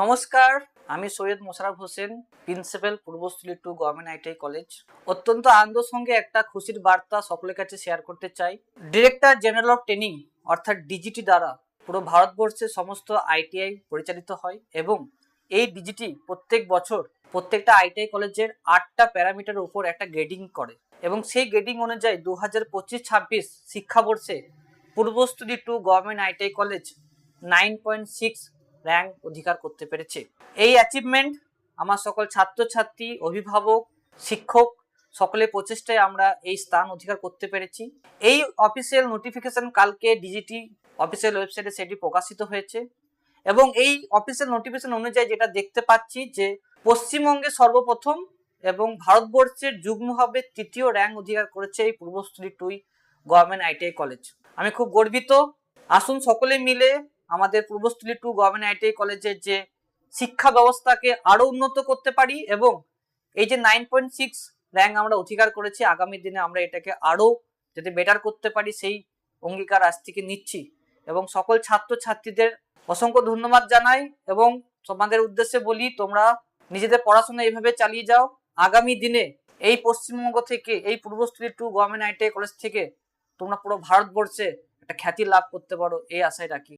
নমস্কার, আমি Syed Mosharaf Hossain, principal Purbasthali two government ITI college. অত্যন্ত আনন্দের সঙ্গে একটা খুশির বার্তা সকলের কাছে শেয়ার করতে চাই। ডিরেক্টর জেনারেল অফ ট্রেনিং অর্থাৎ ডিজিটি দ্বারা পুরো ভারতবর্ষে সমস্ত আইটিআই পরিচালিত হয় এবং এই ডিজিটি প্রত্যেক বছর প্রত্যেকটা আইটিআই কলেজের আটটা প্যারামিটার উপর একটা গ্রেডিং করে এবং সেই গ্রেডিং অনুযায়ী দু হাজার পঁচিশ ছাব্বিশ শিক্ষাবর্ষে Purbasthali two government ITI college nine point six rank অধিকার করতে পেরেছে। এই অ্যাচিভমেন্ট আমার সকল ছাত্রছাত্রী, অভিভাবক, শিক্ষক সকলের প্রচেষ্টায় আমরা এই স্থান অধিকার করতে পেরেছি। এই অফিসিয়াল নোটিফিকেশন কালকে ডিজিটি অফিসিয়াল ওয়েবসাইটে সেটি প্রকাশিত হয়েছে এবং এই অফিসিয়াল নোটিফিকেশন অনুযায়ী যেটা দেখতে পাচ্ছি যে পশ্চিমবঙ্গে সর্বপ্রথম এবং ভারতবর্ষের যুগ্মভাবে তৃতীয় র্যাঙ্ক অধিকার করেছে এই Purbasthali two government ITI college. আমি খুব গর্বিত। আসুন সকলে মিলে আমাদের পূর্বস্থলী টু গভর্নমেন্ট আইটিআই কলেজের যে শিক্ষা ব্যবস্থাকে আরও উন্নত করতে পারি এবং এই যে নাইন পয়েন্ট সিক্স র্যাঙ্ক আমরা অধিকার করেছি, আগামী দিনে আমরা এটাকে আরও যাতে বেটার করতে পারি সেই অঙ্গীকার আজ থেকে নিচ্ছি। এবং সকল ছাত্রছাত্রীদের অসংখ্য ধন্যবাদ জানাই এবং তোমাদের উদ্দেশ্যে বলি, তোমরা নিজেদের পড়াশোনা এইভাবে চালিয়ে যাও। আগামী দিনে এই পশ্চিমবঙ্গ থেকে, এই Purbasthali two government ITI college থেকে তোমরা পুরো ভারতবর্ষে একটা খ্যাতি লাভ করতে পারো, এই আশায় রাখি।